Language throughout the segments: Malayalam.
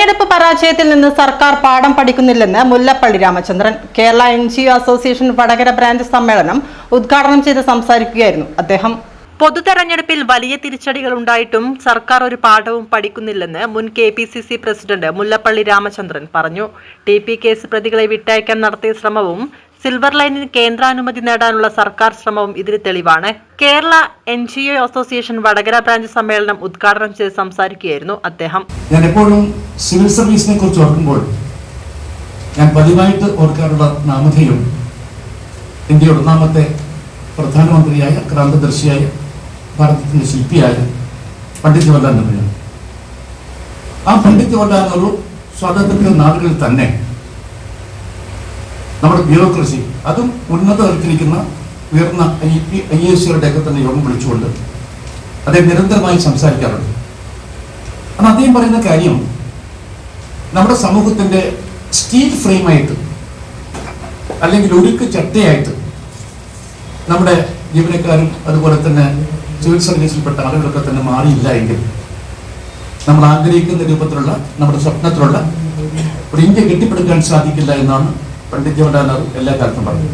തെരഞ്ഞെടുപ്പ് പരാജയത്തിൽ നിന്ന് സർക്കാർ പാഠം പഠിക്കുന്നില്ലെന്ന് Mullappally Ramachandran. Kerala N G O association Vadakara branch സമ്മേളനം ഉദ്ഘാടനം ചെയ്ത് സംസാരിക്കുകയായിരുന്നു അദ്ദേഹം. പൊതു തെരഞ്ഞെടുപ്പിൽ വലിയ തിരിച്ചടികൾ ഉണ്ടായിട്ടും സർക്കാർ ഒരു പാഠവും പഠിക്കുന്നില്ലെന്ന് മുൻ K P C C president Mullappally Ramachandran പറഞ്ഞു. ടി പി കേസ് പ്രതികളെ വിട്ടയക്കാൻ നടത്തിയ ശ്രമവും സിൽവർ ലൈനിന് കേന്ദ്രാനുമതി നേടാനുള്ള സർക്കാർ ശ്രമവും ഇതിന് തെളിവാണ്. Kerala N G O association Vadakara branch സമ്മേളനം ഉദ്ഘാടനം ചെയ്ത് സംസാരിക്കുകയായിരുന്നു അദ്ദേഹം. ഞാൻ എപ്പോഴും സിവിൽ സർവീസിനെ കുറിച്ച് ഓർക്കുമ്പോൾ ഞാൻ പതിവായിട്ട് ഓർക്കാറുള്ള നാമധേയം ഇന്ത്യയുടെ ഒന്നാമത്തെ പ്രധാനമന്ത്രിയായ ക്രാന്തദർശിയായ ഭാരതത്തിന്റെ ശില്പിയായ പണ്ഡിറ്റ് ജവഹർലാൽ നെഹ്റു ആ പണ്ഡിറ്റ് ജവഹർലാൽ നെഹ്റു സ്വാതന്ത്ര്യ നാടുകളിൽ തന്നെ നമ്മുടെ ബ്യൂറോക്രസി അതും ഉന്നത തലത്തിലിരിക്കുന്ന ഉയർന്ന ഐ പി ഐ എസ് സികളുടെയൊക്കെ തന്നെ യോഗം വിളിച്ചുകൊണ്ട് അദ്ദേഹം നിരന്തരമായി സംസാരിക്കാറുണ്ട്. അന്ന് അദ്ദേഹം പറയുന്ന കാര്യം നമ്മുടെ സമൂഹത്തിന്റെ സ്റ്റീൽ ഫ്രെയിമായിട്ട് അല്ലെങ്കിൽ ഉരുക്ക് ചട്ടയായിട്ട് നമ്മുടെ ജീവനക്കാരും അതുപോലെ തന്നെ സിവിൽ സർവീസിൽപ്പെട്ട ആളുകളൊക്കെ തന്നെ മാറിയില്ല എങ്കിൽ നമ്മൾ ആഗ്രഹിക്കുന്ന രൂപത്തിലുള്ള നമ്മുടെ സ്വപ്നത്തിലുള്ള ഒരു ഇന്ത്യ കെട്ടിപ്പടുക്കാൻ സാധിക്കില്ല എന്നാണ് പണ്ഡിറ്റ് ജവഹർലാൽ നെഹ്റു എല്ലാ കാലത്തും പറഞ്ഞു.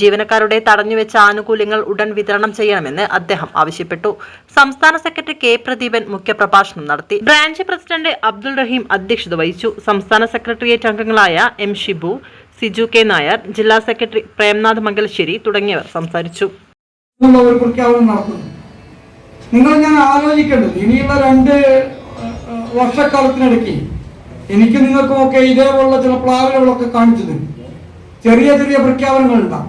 ജീവനക്കാരുടെ തടഞ്ഞുവെച്ച ആനുകൂല്യങ്ങൾ ഉടൻ വിതരണം ചെയ്യണമെന്ന് അദ്ദേഹം ആവശ്യപ്പെട്ടു. സംസ്ഥാന സെക്രട്ടറി കെ പ്രദീപൻ മുഖ്യപ്രഭാഷണം നടത്തി. ബ്രാഞ്ച് പ്രസിഡന്റ് അബ്ദുൾ റഹീം അധ്യക്ഷത വഹിച്ചു. സംസ്ഥാന സെക്രട്ടേറിയറ്റ് അംഗങ്ങളായ എം ഷിബു സിജു കെ നായർ ജില്ലാ സെക്രട്ടറി പ്രേംനാഥ് മംഗലശ്ശേരി തുടങ്ങിയവർ സംസാരിച്ചു. നിങ്ങൾ ഞാൻ ആലോചിക്കേണ്ടത്. ഇനിയുള്ള രണ്ട് വർഷക്കാലത്തിനിടയ്ക്ക് എനിക്ക് നിങ്ങൾക്കും ഒക്കെ ഇതേപോലുള്ള ചില പ്ലാവലുകളൊക്കെ കാണിച്ചു തരും. ചെറിയ ചെറിയ പ്രഖ്യാപനങ്ങൾ ഉണ്ടാകും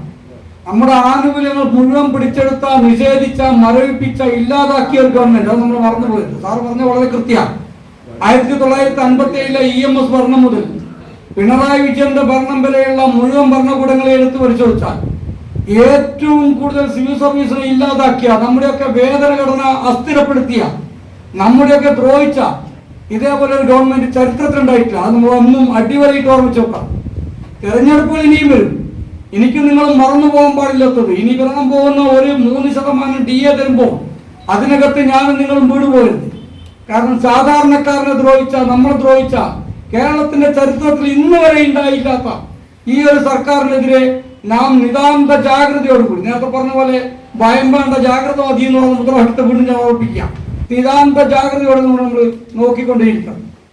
നമ്മുടെ ആനുകൂല്യങ്ങൾ മുഴുവൻ പിടിച്ചെടുത്ത നിഷേധിച്ച മരവിപ്പിച്ച ഇല്ലാതാക്കിയ ഒരു ഗവൺമെന്റ് അത് നമ്മൾ മറന്നുപോയത് സാർ പറഞ്ഞ വളരെ കൃത്യമാണ് ആയിരത്തി തൊള്ളായിരത്തി അൻപത്തി ഏഴിലെ ഇ എം എസ് ഭരണം മുതൽ പിണറായി വിജയന്റെ ഭരണം വരെയുള്ള മുഴുവൻ ഭരണകൂടങ്ങളെ എടുത്തു പരിശോധിച്ചാൽ ഏറ്റവും കൂടുതൽ സിവിൽ സർവീസിനെ ഇല്ലാതാക്കിയ നമ്മുടെയൊക്കെ വേതന ഘടന അസ്ഥിരപ്പെടുത്തിയ നമ്മുടെയൊക്കെ ദ്രോഹിച്ച ഇതേപോലെ ഒരു ഗവൺമെന്റ് ചരിത്രത്തിലുണ്ടായിട്ടില്ല അത് നമ്മൾ ഒന്നും അടിവരയിട്ട് ഓർമ്മിച്ച് നോക്കാം തെരഞ്ഞെടുപ്പുകൾ ഇനിയും വരും. എനിക്ക് നിങ്ങൾ മറന്നു പോകാൻ പാടില്ലാത്തത്. ഇനി വരാൻ പോകുന്ന ഒരു മൂന്ന് ശതമാനം ഡി എ തരുമ്പോൾ അതിനകത്ത് ഞാനും നിങ്ങളും വീട് പോകരുത് കാരണം സാധാരണക്കാരനെ ദ്രോഹിച്ച നമ്മളെ ദ്രോഹിച്ച കേരളത്തിന്റെ ചരിത്രത്തിൽ ഇന്ന് വരെ ഉണ്ടായില്ലാത്ത ഈ ഒരു സർക്കാരിനെതിരെ നാം നിതാന്ത ജാഗ്രതയോടുകൂടി നേരത്തെ പറഞ്ഞ പോലെ ഭയം വേണ്ട ജാഗ്രത മതി എന്നുള്ള മുദ്രാവാക്യത്തെ വീണ്ടും ഞാൻ ഓർപ്പിക്കാം നിതാന്ത ജാഗ്രതയോടെ നമ്മൾ നോക്കിക്കൊണ്ടേയിരിക്കണം.